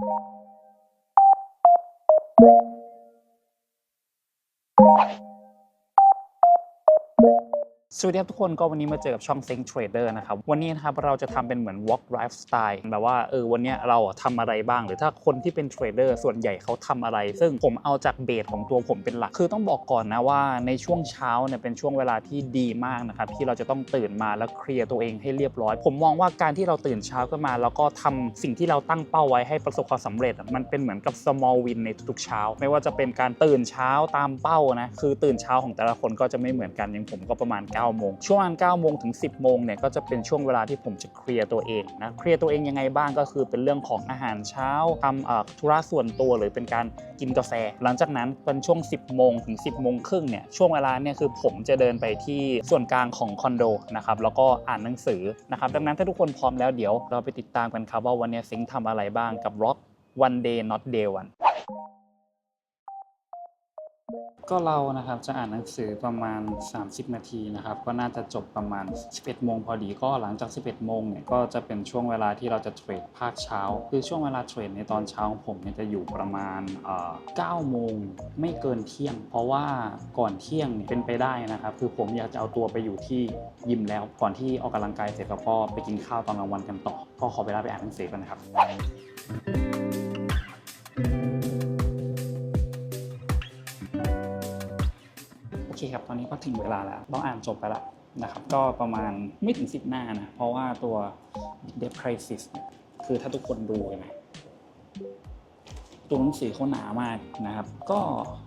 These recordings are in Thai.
Thank you. สวัสดีครับทุกคนก็วันนี้มาเจอกับช่อง Think Trader นะครับ วันนี้นะครับเราจะทำเป็นเหมือน walk drive style แบบว่าเออวันนี้เราอะทำอะไรบ้าง หรือถ้าคนที่เป็นเทรดเดอร์ส่วนใหญ่เขาทำอะไร ซึ่งผมเอาจากเบสของตัวผมเป็นหลัก คือต้องบอกก่อนนะว่าในช่วงเช้าเนี่ยเป็นช่วงเวลาที่ดีมากนะครับ ที่เราจะต้องตื่นมาแล้วเคลียร์ตัวเองให้เรียบร้อย ผมมองว่าการที่เราตื่นเช้าขึ้นมา แล้วก็ทำสิ่งที่เราตั้งเป้าไว้ให้ประสบความสำเร็จ มันเป็นเหมือนกับ small win ในทุกๆเช้า ไม่ว่าจะเป็นการตื่นเช้าตามเป้านะคือตื่นเช้าของแต่ละคนก็จะไม่เหมือนกันอย่างผมก็ประมาณ9โมงช่วงประมาณ9โมงถึง 10 โมงเนี่ยก็จะเป็นช่วงเวลาที่ผมจะเคลียร์ตัวเองนะเคลียร์ตัวเองยังไงบ้างก็คือเป็นเรื่องของอาหารเช้าทำธุระส่วนตัวหรือเป็นการกินกาแฟ หลังจากนั้นเป็นช่วง 10 โมงถึง 10 โมงครึ่งเนี่ยช่วงเวลาเนี่ยคือผมจะเดินไปที่ส่วนกลางของคอนโดนะครับแล้วก็อ่านหนังสือนะครับดังนั้นถ้าทุกคนพร้อมแล้วเดี๋ยวเราไปติดตามกันครับว่าวันนี้ซิงค์ทำอะไรบ้างกับ Rock One Day Not Day One ก็เรานะครับจะอ่านหนังสือประมาณ 30 นาทีนะครับ ก็น่าจะจบประมาณ 11 โมงพอดีก็หลังจาก 11 โมงเนี่ยก็จะเป็นช่วงเวลาที่เราจะเทรดภาคเช้า คือช่วงเวลาเทรดในตอนเช้าของผมเนี่ยจะอยู่ประมาณเอ่อ9โมงไม่เกินเที่ยง เพราะว่าก่อนเที่ยงเนี่ยเป็นไปได้นะครับ คือผมอยากจะเอาตัวไปอยู่ที่ยิมแล้วก่อนที่ออกกำลังกายเสร็จแล้วก็ไปกินข้าวตอนกลางวันกันต่อก็ขอเวลาไปอ่านหนังสือกันนะครับ คครับตอนนี้ก็ถึงเวลาแล้วเราอ่านจบไปละนะครับก็ประมาณไม่ถึง 10 หน้านะ เพราะว่าตัว Debt Crisis เนี่ยคือถ้าทุกคนดูนะ ตัวหนังสือเขาหนามากนะครับ ก็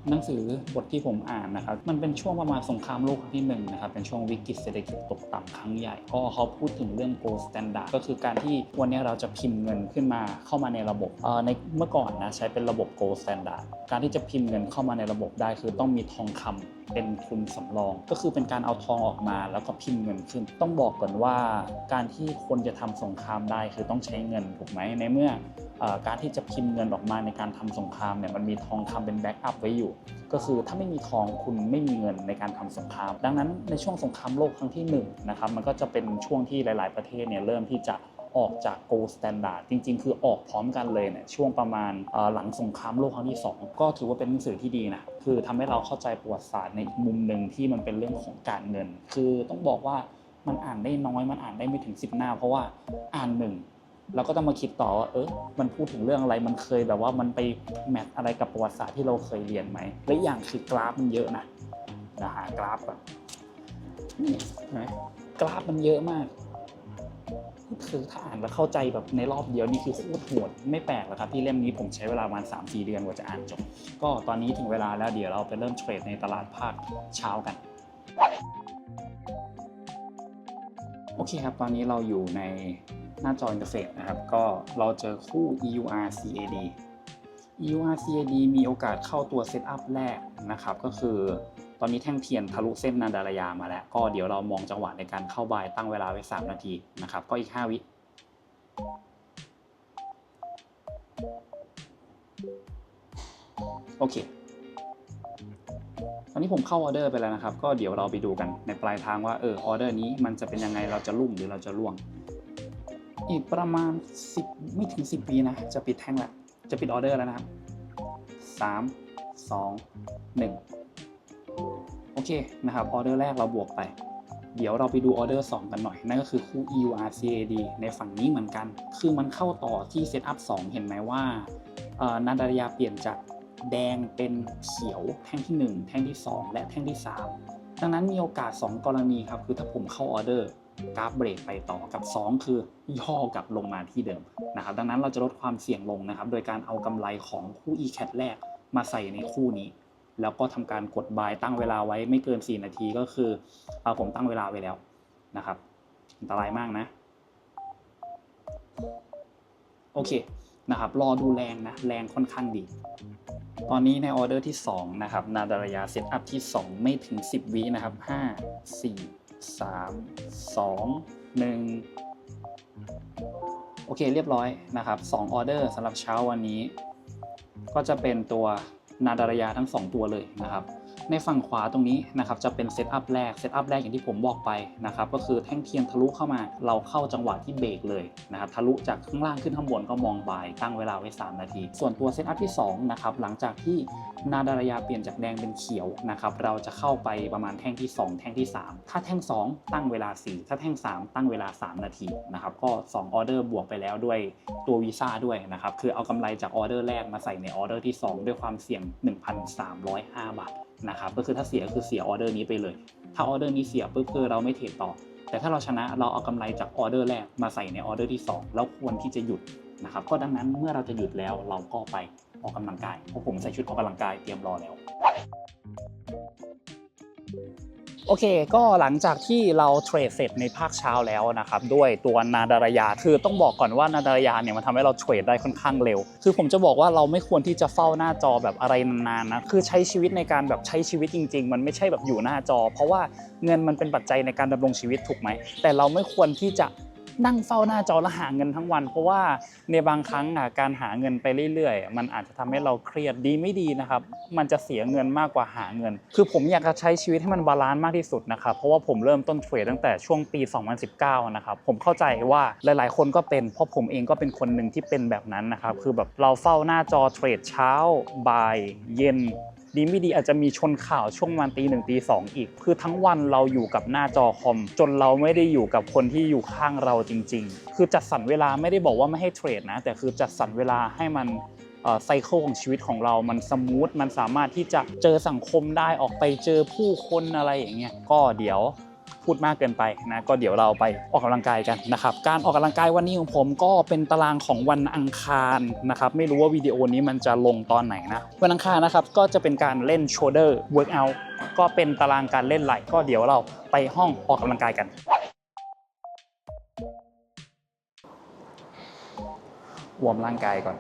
หนังสือบทที่ผมอ่านนะครับ มันเป็นช่วงประมาณสงครามโลกครั้งที่หนึ่งนะครับ เป็นช่วงวิกฤตเศรษฐกิจตกต่ำครั้งใหญ่ ก็เขาพูดถึงเรื่อง gold standard ก็คือการที่วันนี้เราจะพิมพ์เงินขึ้นมาเข้ามาในระบบเอ่อในเมื่อก่อนนะใช้เป็นระบบ gold standard การที่จะพิมพ์เงินเข้ามาในระบบได้ คือต้องมีทองคำเป็นทุนสำรอง ก็คือเป็นการเอาทองออกมาแล้วก็พิมพ์เงินขึ้น ต้องบอกก่อนว่าการที่คนจะทำสงครามได้คือต้องใช้เงินถูกไหมในเมื่อ การที่จะพิมพ์เงินออกมาในการทำสงครามเนี่ยมันมีทองคำเป็นแบ็กอัพไว้อยู่ ก็คือถ้าไม่มีทองคุณไม่มีเงินในการทำสงคราม ดังนั้นในช่วงสงครามโลกครั้งที่1นะครับมันก็จะเป็นช่วงที่หลาย ๆประเทศเนี่ยเริ่มที่จะออกจาก gold standard จริง ๆ คือออกพร้อมกันเลยเนี่ยช่วงประมาณหลังสงครามโลกครั้งที่ 2 ก็ถือว่าเป็นหนังสือที่ดีนะ คือทำให้เราเข้าใจประวัติศาสตร์ในอีกมุมหนึ่งที่มันเป็นเรื่องของการเงิน คือต้องบอกว่ามันอ่านได้น้อยมันอ่านได้ไม่ถึง 10 หน้า เพราะว่าอ่านหนึ่ง เราก็ต้องมาคิดต่อว่าเออมันพูดถึงเรื่องอะไรมันเคยแบบว่ามันไปแมทอะไรกับประวัติศาสตร์ที่เราเคยเรียนไหมและอย่างคือกราฟมันเยอะนะนะหากราฟแบบนี่เห็นไหมกราฟมันเยอะมากคือถ้าอ่านแล้วเข้าใจแบบในรอบเดียวนี่คือโคตรโหดไม่แปลกหรอกครับที่เล่มนี้ผมใช้เวลาประมาณ3-4 เดือนกว่าจะอ่านจบ ก็ตอนนี้ถึงเวลาแล้วเดี๋ยวเราไปเริ่มเทรดในตลาดภาคเช้ากันโอเคครับ ตอนนี้เราอยู่ใน หน้าจออินเทอร์เฟซนะครับ ก็เราเจอคู่ EUR CAD EUR CAD มีโอกาสเข้าตัวเซตอัพแรกนะครับ ก็คือตอนนี้แท่งเทียนทะลุเส้นนาดารายามาแล้ว ก็เดี๋ยวเรามองจังหวะในการเข้าบายตั้งเวลาไว้ 3 นาทีนะครับ ก็อีก 5 วิโอเค ตอนนี้ผมเข้าออเดอร์ไปแล้วนะครับ ก็เดี๋ยวเราไปดูกันในปลายทางว่าเออออเดอร์นี้มันจะเป็นยังไงเราจะลุ่มหรือเราจะล่วง อีกประมาณ 10 ไม่ถึง 10ปีนะ จะปิดแท่งแล้วจะปิดออเดอร์แล้วนะครับ3 2 1 โอเคนะครับออเดอร์แรกเราบวกไป เดี๋ยวเราไปดูออเดอร์ 2 กันหน่อย นั่นก็คือคู่ EUR CAD ในฝั่งนี้เหมือนกัน คือมันเข้าต่อที่ Setup 2เห็นไหมว่านาดารยาเปลี่ยนจากแดงเป็นเขียวแท่งที่ 1 แท่งที่ 2 และแท่งที่ 3 ดังนั้นมีโอกาส 2 กรณีครับ คือถ้าผมเข้าออเดอร์ กราฟเบรกไปต่อกับ 2 คือย่อกลับลงมาที่เดิมนะครับดังนั้นเราจะลดความเสี่ยงลงนะครับ โดยการเอากำไรของคู่ ECAT แรกมาใส่ในคู่นี้ แล้วก็ทำการกดบายตั้งเวลาไว้ไม่เกิน 4 นาทีก็คือเอาผมตั้งเวลาไว้แล้วนะครับอันตรายมากนะ โอเคนะครับรอดูแรงนะแรงค่อนข้างดี ตอนนี้ในออเดอร์ที่ 2 นะครับ นาดารยาเซตอัพที่ 2 ไม่ถึง 10วินะครับ 5 4 3 2 1 โอเคเรียบร้อยนะครับ2ออเดอร์สำหรับเช้าวันนี้ ก็จะเป็นตัวนาดารยาทั้ง 2 ตัวเลยนะครับ ในฝั่งขวาตรงนี้นะครับจะเป็นเซตอัพแรกเซตอัพแรกอย่างที่ผมบอกไปนะครับก็คือแท่งเทียนทะลุเข้ามาเราเข้าจังหวะที่เบรกเลยนะครับทะลุจากข้างล่างขึ้นข้างบนก็มองบายตั้งเวลาไว้ 3 นาที ส่วนตัวเซตอัพที่2นะครับหลังจากที่นาดารยาเปลี่ยนจากแดงเป็นเขียวนะครับเราจะเข้าไปประมาณแท่งที่ 2 แท่งที่ 3 ถ้าแท่ง 2 ตั้งเวลา 4 ถ้าแท่ง 3 ตั้งเวลา 3 นาทีนะครับก็2ออเดอร์บวกไปแล้วด้วยตัววีซ่าด้วยนะครับคือเอากำไรจากออเดอร์แรกมาใส่ในออเดอร์ที่ 2 ด้วยความเสี่ยง 1,305 บาทนะครับก็คือถ้าเสียคือเสียออเดอร์นี้ไปเลย ถ้าออเดอร์นี้เสียปุ๊บคือเราไม่เทรดต่อ แต่ถ้าเราชนะเราเอากำไรจากออเดอร์แรกมาใส่ในออเดอร์ที่ 2 แล้วควรที่จะหยุดนะครับก็ดังนั้นเมื่อเราจะหยุดแล้วเราก็ไปออกกำลังกายเพราะผมใส่ชุดออกกำลังกายเตรียมรอแล้ว โอเค ก็หลังจากที่เราเทรดเสร็จในภาคเช้าแล้วนะครับ ด้วยตัวนาดารายา คือต้องบอกก่อนว่านาดารายาเนี่ยมันทำให้เราเทรดได้ค่อนข้างเร็ว คือผมจะบอกว่าเราไม่ควรที่จะเฝ้าหน้าจอแบบอะไรนานๆนะ คือใช้ชีวิตในการแบบใช้ชีวิตจริง ๆ มันไม่ใช่แบบอยู่หน้าจอ เพราะว่าเงินมันเป็นปัจจัยในการดำรงชีวิตถูกไหม แต่เราไม่ควรที่จะ นั่งเฝ้าหน้าจอแล้วหาเงินทั้งวัน เพราะว่าในบางครั้งอะการหาเงินไปเรื่อยๆ มันอาจจะทำให้เราเครียดดีไม่ดีนะครับ มันจะเสียเงินมากกว่าหาเงิน คือผมอยากจะใช้ชีวิตให้มันบาลานซ์มากที่สุดนะครับ เพราะว่าผมเริ่มต้นเทรดตั้งแต่ช่วงปี 2019 นะครับ ผมเข้าใจว่าหลายๆ คนก็เป็น เพราะผมเองก็เป็นคนหนึ่งที่เป็นแบบนั้นนะครับ คือแบบเราเฝ้าหน้าจอเทรดเช้าบ่ายเย็น ดีไม่ดีอาจจะมีชนข่าวช่วงวันตีหนึ่งตีสองอีก คือทั้งวันเราอยู่กับหน้าจอคอม จนเราไม่ได้อยู่กับคนที่อยู่ข้างเราจริง ๆ คือจัดสรรเวลาไม่ได้บอกว่าไม่ให้เทรดนะ แต่คือจัดสรรเวลาให้มันไซเคิลของชีวิตของเรา มันสมูท มันสามารถที่จะเจอสังคมได้ออกไปเจอผู้คนอะไรอย่างเงี้ย ก็เดี๋ยว พูดมากเกินไปนะก็เดี๋ยวเราไปออกกำลังกายกันนะครับการออกกำลังกายวันนี้ของผมก็เป็นตารางของวันอังคารนะครับไม่รู้ว่าวิดีโอนี้มันจะลงตอนไหนนะวันอังคารนะครับก็จะเป็นการเล่น shoulder workout ก็เป็นตารางการเล่นไหล่ก็เดี๋ยวเราไปห้องออกกำลังกายกันวอร์มร่างกายก่อน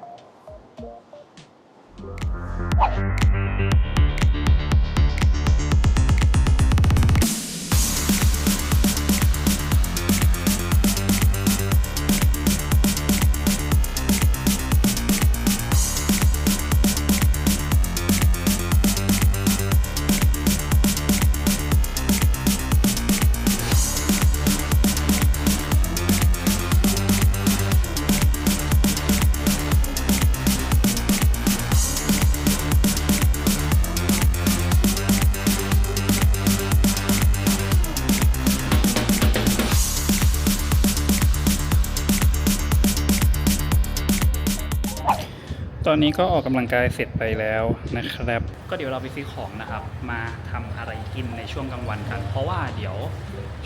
อนนี้ก็ออกกำลังกายเสร็จไปแล้วนะครับ ก็เดี๋ยวเราไปซื้อของนะครับ มาทำอะไรกินในช่วงกลางวันกัน เพราะว่าเดี๋ยว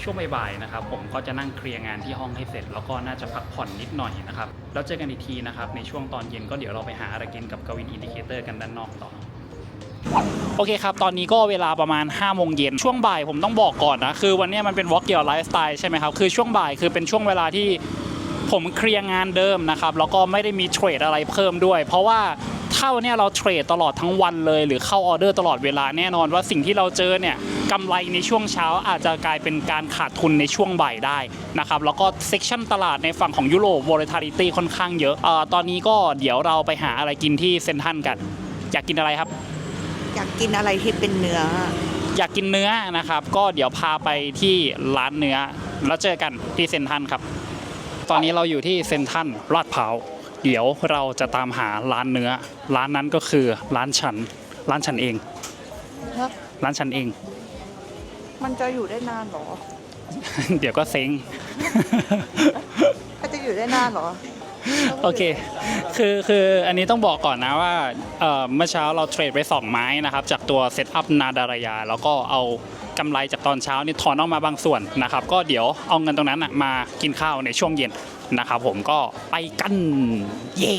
ช่วงบ่ายๆนะครับ ผมก็จะนั่งเคลียร์งานที่ห้องให้เสร็จ แล้วก็น่าจะพักผ่อนนิดหน่อยนะครับแล้วเจอกันอีกทีนะครับ ในช่วงตอนเย็นก็เดี๋ยวเราไปหาอะไรกินกับกวินอินดิเคเตอร์กันด้านนอกต่อโอเคครับ ตอนนี้ก็เวลาประมาณ5โมงเย็นช่วงบ่ายผมต้องบอกก่อนนะ คือวันนี้มันเป็นวอล์กเกี่ยวไลฟ์สไตล์ใช่ไหมครับ คือช่วงบ่ายคือเป็นช่วงเวลาที่ ผมเคลียร์งานเดิมนะครับ แล้วก็ไม่ได้มีเทรดอะไรเพิ่มด้วย เพราะว่าถ้าวันนี้เราเทรดตลอดทั้งวันเลย หรือเข้าออเดอร์ตลอดเวลาแน่นอนว่าสิ่งที่เราเจอเนี่ยกำไรในช่วงเช้าอาจจะกลายเป็นการขาดทุนในช่วงบ่ายได้นะครับแล้วก็เซกชันตลาดในฝั่งของยุโรป volatility ค่อนข้างเยอะเอ่อตอนนี้ก็เดี๋ยวเราไปหาอะไรกินที่เซนทรันกัน อยากกินอะไรครับ อยากกินอะไรที่เป็นเนื้อ อยากกินเนื้อนะครับ ก็เดี๋ยวพาไปที่ร้านเนื้อ แล้วเจอกันที่เซนทรันครับ ตอนนี้เราอยู่ที่เซนทรันลาดพร้าวเดี๋ยวเราจะตามหาร้านเนื้อ ร้านนั้นก็คือร้านฉัน ร้านฉันเอง ฮะร้านฉันเอง มันจะอยู่ได้นานเหรอ เดี๋ยวก็เซ็งมันจะอยู่ได้นานเหรอ โอเค คือคืออันนี้ต้องบอกก่อนนะว่าเอ่อเมื่อเช้าเราเทรดไป 2 ไม้นะครับ จากตัวเซตอัพนาดารายา แล้วก็เอากำไรจากตอนเช้านี่ถอนออกมาบางส่วนนะครับ ก็เดี๋ยวเอาเงินตรงนั้นนะมากินข้าวในช่วงเย็นนะครับผมก็ไปกันเย้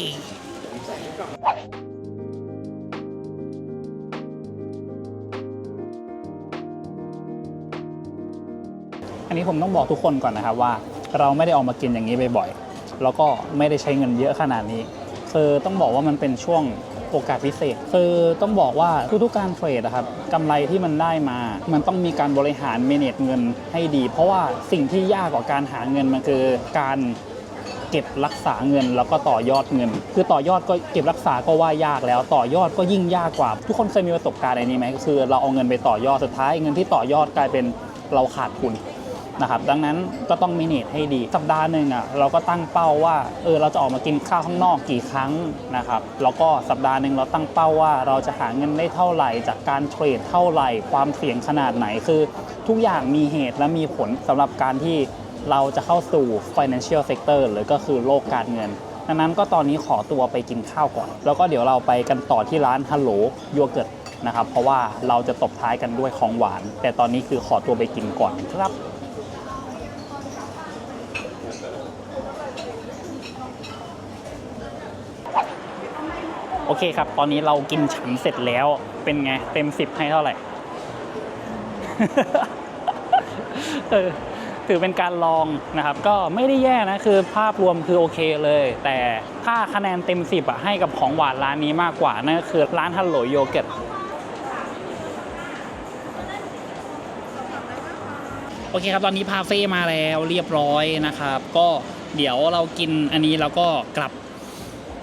อันนี้ผมต้องบอกทุกคนก่อนนะครับว่า เราไม่ได้ออกมากินอย่างนี้บ่อยๆ แล้วก็ไม่ได้ใช้เงินเยอะขนาดนี้ คือต้องบอกว่ามันเป็นช่วงโอกาสพิเศษ คือต้องบอกว่าทุกๆการเทรดนะครับกำไรที่มันได้มา มันต้องมีการบริหารเมเนจเงินให้ดี เพราะว่าสิ่งที่ยากกว่าการหาเงินมันคือการเก็บรักษาเงินแล้วก็ต่อยอดเงิน คือต่อยอดก็เก็บรักษาก็ว่ายากแล้ว ต่อยอดก็ยิ่งยากกว่า ทุกคนเคยมีประสบการณ์อะไรนี้ไหมก็คือ เราเอาเงินไปต่อยอดสุดท้ายเงินที่ต่อยอดกลายเป็นเราขาดทุน นะครับดังนั้นก็ต้องมินิทให้ดีสัปดาห์หนึ่งอะเราก็ตั้งเป้าว่าเออเราจะออกมากินข้าวข้างนอกกี่ครั้งนะครับแล้วก็สัปดาห์หนึ่งเราตั้งเป้าว่าเราจะหาเงินได้เท่าไหร่ จากการเทรดเท่าไหร่ ความเสี่ยงขนาดไหนคือ ทุกอย่างมีเหตุและมีผลสำหรับการที่เราจะเข้าสู่ financial sector หรือก็คือโลกการเงินดังนั้นก็ตอนนี้ขอตัวไปกินข้าวก่อน แล้วก็เดี๋ยวเราไปกันต่อที่ร้านฮัลโหลโยเกิร์ตนะครับ เพราะว่าเราจะตบท้ายกันด้วยของหวาน แต่ตอนนี้คือขอตัวไปกินก่อนครับ โอเคครับ ตอนนี้เรากินฉันเสร็จแล้วเป็นไง เต็มสิบให้เท่าไหร่ เออถือเป็นการลองนะครับ ก็ไม่ได้แย่นะ คือภาพรวมคือโอเคเลย แต่ถ้าคะแนนเต็มสิบอะให้กับของหวานร้านนี้มากกว่านั่นก็คือร้านฮัลโหลโยเกิร์ตโอเคครับ ตอนนี้พาเฟ่มาแล้วเรียบร้อยนะครับ ก็เดี๋ยวเรากินอันนี้แล้วก็กลับ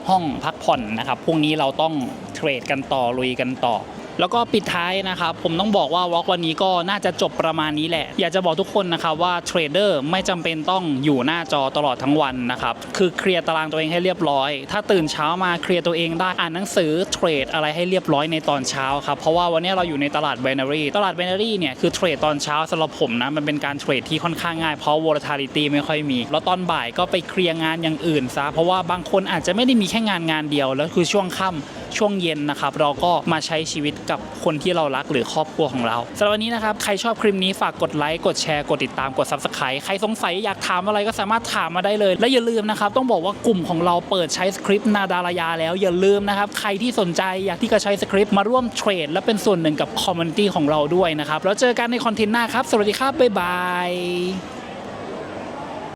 ห้องพักผ่อนนะครับพรุ่งนี้เราต้องเทรดกันต่อลุยกันต่อ แล้วก็ปิดท้ายนะครับ ผมต้องบอกว่าวอล์กวันนี้ก็น่าจะจบประมาณนี้แหละ อยากจะบอกทุกคนนะครับว่าเทรดเดอร์ไม่จำเป็นต้องอยู่หน้าจอตลอดทั้งวันนะครับ คือเคลียร์ตารางตัวเองให้เรียบร้อย ถ้าตื่นเช้ามาเคลียร์ตัวเองได้อ่านหนังสือเทรดอะไรให้เรียบร้อยในตอนเช้าครับ เพราะว่าวันนี้เราอยู่ในตลาด binary ตลาด binary เนี่ยคือเทรดตอนเช้าสำหรับผมนะมันเป็นการเทรดที่ค่อนข้างง่ายเพราะ volatility ไม่ค่อยมี แล้วตอนบ่ายก็ไปเคลียร์งานอย่างอื่นซะเพราะว่าบางคนอาจจะไม่ได้มีแค่งานงานเดียวแล้วคือช่วงค่ำ ช่วงเย็นนะครับ เราก็มาใช้ชีวิตกับคนที่เรารักหรือครอบครัวของเราสำหรับวันนี้นะครับ ใครชอบคลิปนี้ฝากกดไลค์กดแชร์กดติดตามกด subscribe ใครสงสัยอยากถามอะไรก็สามารถถามมาได้เลย และอย่าลืมนะครับ ต้องบอกว่ากลุ่มของเราเปิดใช้สคริปต์นาดารายาแล้วอย่าลืมนะครับ ใครที่สนใจอยากที่จะใช้สคริปต์มาร่วมเทรด และเป็นส่วนหนึ่งกับคอมมูนิตี้ของเราด้วยนะครับแล้วเจอกันในคอนเทนต์หน้าครับสวัสดีครับบ๊ายบาย